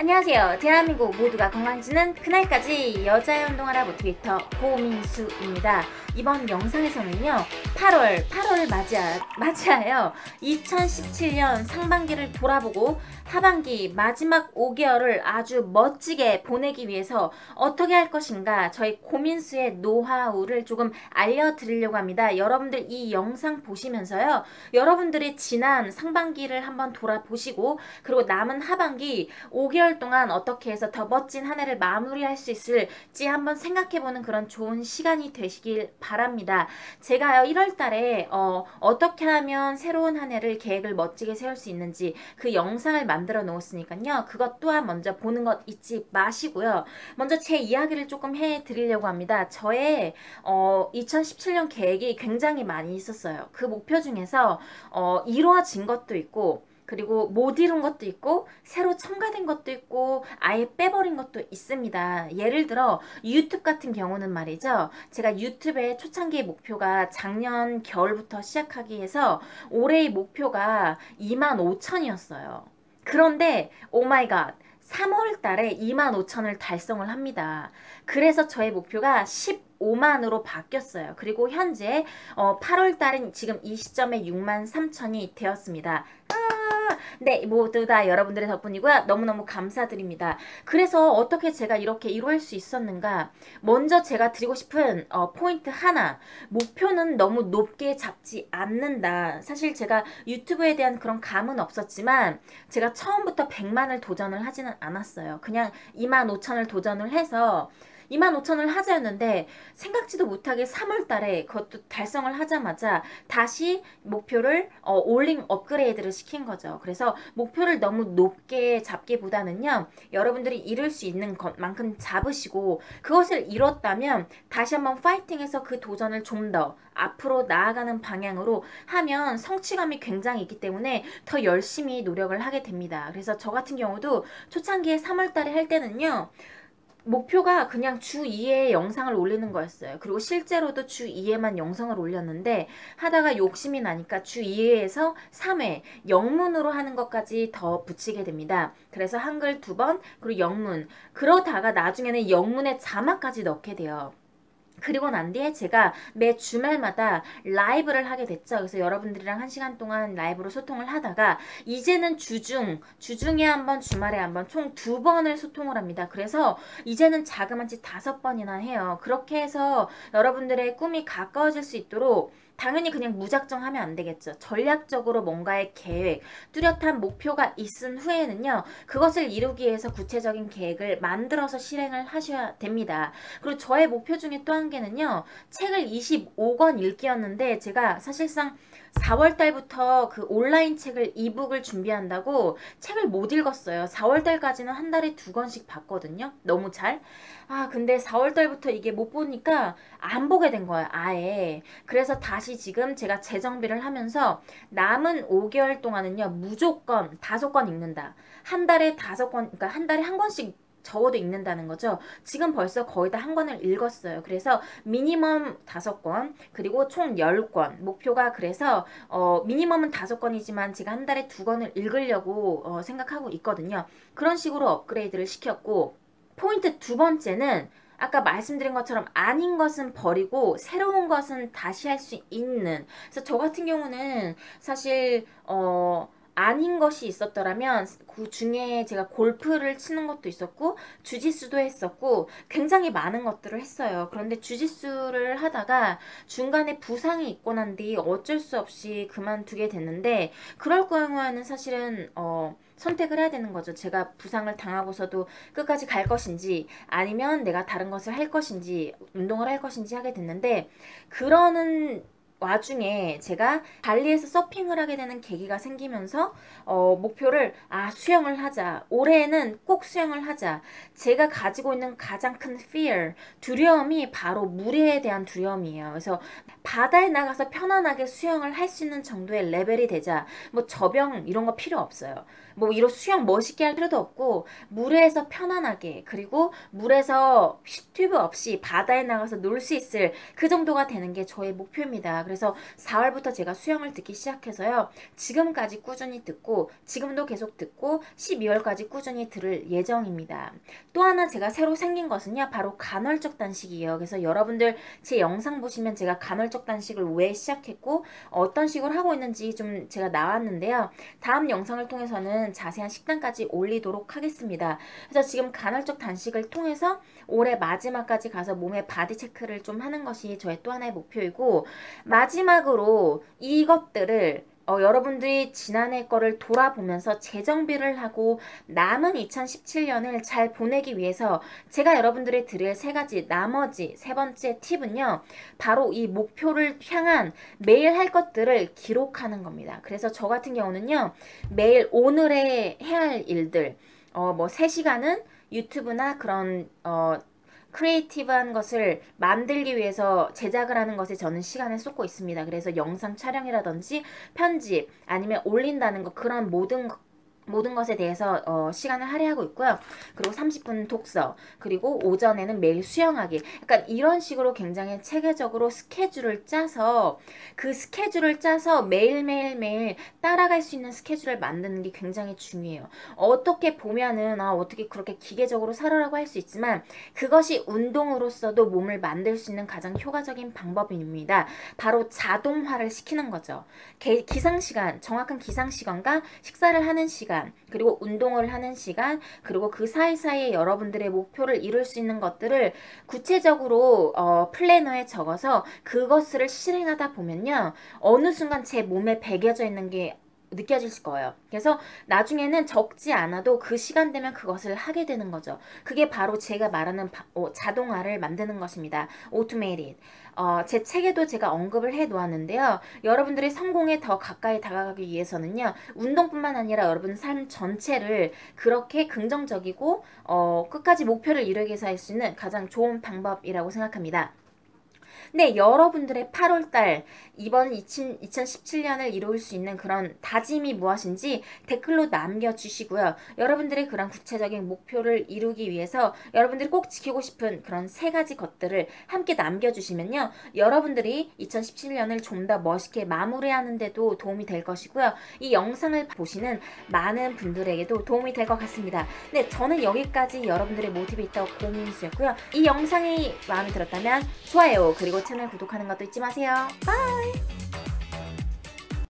안녕하세요. 대한민국 모두가 건강해지는 그날까지 여자의 운동하라 모티베이터 고민수입니다. 이번 영상에서는요, 8월, 8월 맞이하, 맞이하여 2017년 상반기를 돌아보고 하반기 마지막 5개월을 아주 멋지게 보내기 위해서 어떻게 할 것인가 저희 고민수의 노하우를 조금 알려드리려고 합니다. 여러분들 이 영상 보시면서요, 여러분들의 지난 상반기를 한번 돌아보시고, 그리고 남은 하반기 5개월 동안 어떻게 해서 더 멋진 한 해를 마무리할 수 있을지 한번 생각해보는 그런 좋은 시간이 되시길 바랍니다. 제가 1월 달에 어, 어떻게 하면 새로운 한 해를 계획을 멋지게 세울 수 있는지 그 영상을 만 들어 놓았으니까요. 그것 또한 먼저 보는 것 잊지 마시고요. 먼저 제 이야기를 조금 해 드리려고 합니다. 저의 어, 2017년 계획이 굉장히 많이 있었어요. 그 목표 중에서 어, 이루어진 것도 있고 그리고 못 이룬 것도 있고 새로 첨가된 것도 있고 아예 빼버린 것도 있습니다. 예를 들어 유튜브 같은 경우는 말이죠. 제가 유튜브의 초창기 목표가 작년 겨울부터 시작하기 위해서 올해의 목표가 2만 5천이었어요. 그런데 오마이갓 3월 달에 2만 5천을 달성을 합니다. 그래서 저의 목표가 15만으로 바뀌었어요. 그리고 현재 어, 8월 달은 지금 이 시점에 6만 3천이 되었습니다. 네, 모두 다 여러분들의 덕분이고요. 너무너무 감사드립니다. 그래서 어떻게 제가 이렇게 이루어질 수 있었는가? 먼저 제가 드리고 싶은 어, 포인트 하나. 목표는 너무 높게 잡지 않는다. 사실 제가 유튜브에 대한 그런 감은 없었지만 제가 처음부터 100만을 도전을 하지는 않았어요. 그냥 2만 5천을 도전을 해서 2만 5천을 하자였는데 생각지도 못하게 3월 달에 그것도 달성을 하자마자 다시 목표를 어, 올링 업그레이드를 시킨 거죠. 그래서 목표를 너무 높게 잡기보다는요. 여러분들이 이룰 수 있는 것만큼 잡으시고 그것을 이뤘다면 다시 한번 파이팅해서 그 도전을 좀 더 앞으로 나아가는 방향으로 하면 성취감이 굉장히 있기 때문에 더 열심히 노력을 하게 됩니다. 그래서 저 같은 경우도 초창기에 3월 달에 할 때는요. 목표가 그냥 주 2회 영상을 올리는 거였어요. 그리고 실제로도 주 2회만 영상을 올렸는데 하다가 욕심이 나니까 주 2회에서 3회 영문으로 하는 것까지 더 붙이게 됩니다. 그래서 한글 두 번, 그리고 영문. 그러다가 나중에는 영문에 자막까지 넣게 돼요. 그리고 난 뒤에 제가 매 주말마다 라이브를 하게 됐죠. 그래서 여러분들이랑 한 시간 동안 라이브로 소통을 하다가 이제는 주중, 주중에 한 번, 주말에 한 번 총 두 번을 소통을 합니다. 그래서 이제는 자그마치 다섯 번이나 해요. 그렇게 해서 여러분들의 꿈이 가까워질 수 있도록 당연히 그냥 무작정 하면 안 되겠죠. 전략적으로 뭔가의 계획, 뚜렷한 목표가 있은 후에는요, 그것을 이루기 위해서 구체적인 계획을 만들어서 실행을 하셔야 됩니다. 그리고 저의 목표 중에 또한 개는요, 책을 25권 읽기였는데, 제가 사실상 4월 달부터 그 온라인 책을 이북을 준비한다고 책을 못 읽었어요. 4월 달까지는 한 달에 두 권씩 봤거든요. 너무 잘. 아, 근데 4월 달부터 이게 못 보니까 안 보게 된 거예요. 아예. 그래서 다시 지금 제가 재정비를 하면서 남은 5개월 동안은요. 무조건 다섯 권 읽는다. 한 달에 다섯 권, 그러니까 한 달에 한 권씩 적어도 읽는다는 거죠. 지금 벌써 거의 다 한 권을 읽었어요. 그래서 미니멈 다섯 권 그리고 총 열권 목표가 그래서 어, 미니멈은 다섯 권이지만 제가 한 달에 두 권을 읽으려고 어, 생각하고 있거든요. 그런 식으로 업그레이드를 시켰고 포인트 두 번째는 아까 말씀드린 것처럼 아닌 것은 버리고 새로운 것은 다시 할 수 있는 그래서 저 같은 경우는 사실 어 아닌 것이 있었더라면 그 중에 제가 골프를 치는 것도 있었고 주짓수도 했었고 굉장히 많은 것들을 했어요. 그런데 주짓수를 하다가 중간에 부상이 있고 난 뒤 어쩔 수 없이 그만두게 됐는데 그럴 경우에는 사실은 어 선택을 해야 되는 거죠. 제가 부상을 당하고서도 끝까지 갈 것인지 아니면 내가 다른 것을 할 것인지 운동을 할 것인지 하게 됐는데 그러는 와중에 제가 발리에서 서핑을 하게 되는 계기가 생기면서 어, 목표를 아 수영을 하자. 올해는 꼭 수영을 하자. 제가 가지고 있는 가장 큰 fear 두려움이 바로 물에 대한 두려움이에요. 그래서 바다에 나가서 편안하게 수영을 할 수 있는 정도의 레벨이 되자. 뭐 저병 이런 거 필요 없어요. 뭐 이런 수영 멋있게 할 필요도 없고 물에서 편안하게 그리고 물에서 튜브 없이 바다에 나가서 놀 수 있을 그 정도가 되는 게 저의 목표입니다. 그래서 4월부터 제가 수영을 듣기 시작해서요. 지금까지 꾸준히 듣고 지금도 계속 듣고 12월까지 꾸준히 들을 예정입니다. 또 하나 제가 새로 생긴 것은요. 바로 간헐적 단식이에요. 그래서 여러분들 제 영상 보시면 제가 간헐적 단식을 왜 시작했고 어떤 식으로 하고 있는지 좀 제가 나왔는데요. 다음 영상을 통해서는 자세한 식단까지 올리도록 하겠습니다. 그래서 지금 간헐적 단식을 통해서 올해 마지막까지 가서 몸의 바디 체크를 좀 하는 것이 저의 또 하나의 목표이고 마지막으로 이것들을 어, 여러분들이 지난해 거를 돌아보면서 재정비를 하고 남은 2017년을 잘 보내기 위해서 제가 여러분들이 드릴 세 가지 나머지 세 번째 팁은요. 바로 이 목표를 향한 매일 할 것들을 기록하는 겁니다. 그래서 저 같은 경우는요. 매일 오늘의 해야 할 일들 어, 뭐 3시간은 유튜브나 그런 어, 크리에이티브한 것을 만들기 위해서 제작을 하는 것에 저는 시간을 쏟고 있습니다. 그래서 영상 촬영이라든지 편집 아니면 올린다는 것 그런 모든 모든 것에 대해서 어, 시간을 할애하고 있고요. 그리고 30분 독서, 그리고 오전에는 매일 수영하기. 약간 이런 식으로 굉장히 체계적으로 스케줄을 짜서 그 스케줄을 짜서 매일매일 매일 따라갈 수 있는 스케줄을 만드는 게 굉장히 중요해요. 어떻게 보면은 아, 어떻게 그렇게 기계적으로 살아라고 할 수 있지만 그것이 운동으로서도 몸을 만들 수 있는 가장 효과적인 방법입니다. 바로 자동화를 시키는 거죠. 기상시간, 정확한 기상시간과 식사를 하는 시간 시간, 그리고 운동을 하는 시간, 그리고 그 사이사이에 여러분들의 목표를 이룰 수 있는 것들을 구체적으로 어, 플래너에 적어서 그것을 실행하다 보면요. 어느 순간 제 몸에 배겨져 있는 게 느껴질 거예요. 그래서 나중에는 적지 않아도 그 시간 되면 그것을 하게 되는 거죠. 그게 바로 제가 말하는 바, 어, 자동화를 만드는 것입니다. automated. 어, 제 책에도 제가 언급을 해 놓았는데요. 여러분들이 성공에 더 가까이 다가가기 위해서는요. 운동뿐만 아니라 여러분 삶 전체를 그렇게 긍정적이고 어, 끝까지 목표를 이루기 위해서 할 수 있는 가장 좋은 방법이라고 생각합니다. 네, 여러분들의 8월달 이번 20, 2017년을 이룰 수 있는 그런 다짐이 무엇인지 댓글로 남겨주시고요. 여러분들의 그런 구체적인 목표를 이루기 위해서 여러분들이 꼭 지키고 싶은 그런 세 가지 것들을 함께 남겨주시면요. 여러분들이 2017년을 좀 더 멋있게 마무리하는데도 도움이 될 것이고요. 이 영상을 보시는 많은 분들에게도 도움이 될 것 같습니다. 네, 저는 여기까지 여러분들의 모티베이터 고민수였고요. 이 영상이 마음에 들었다면 좋아요 그리고 채널 구독하는 것도 잊지 마세요. 바이!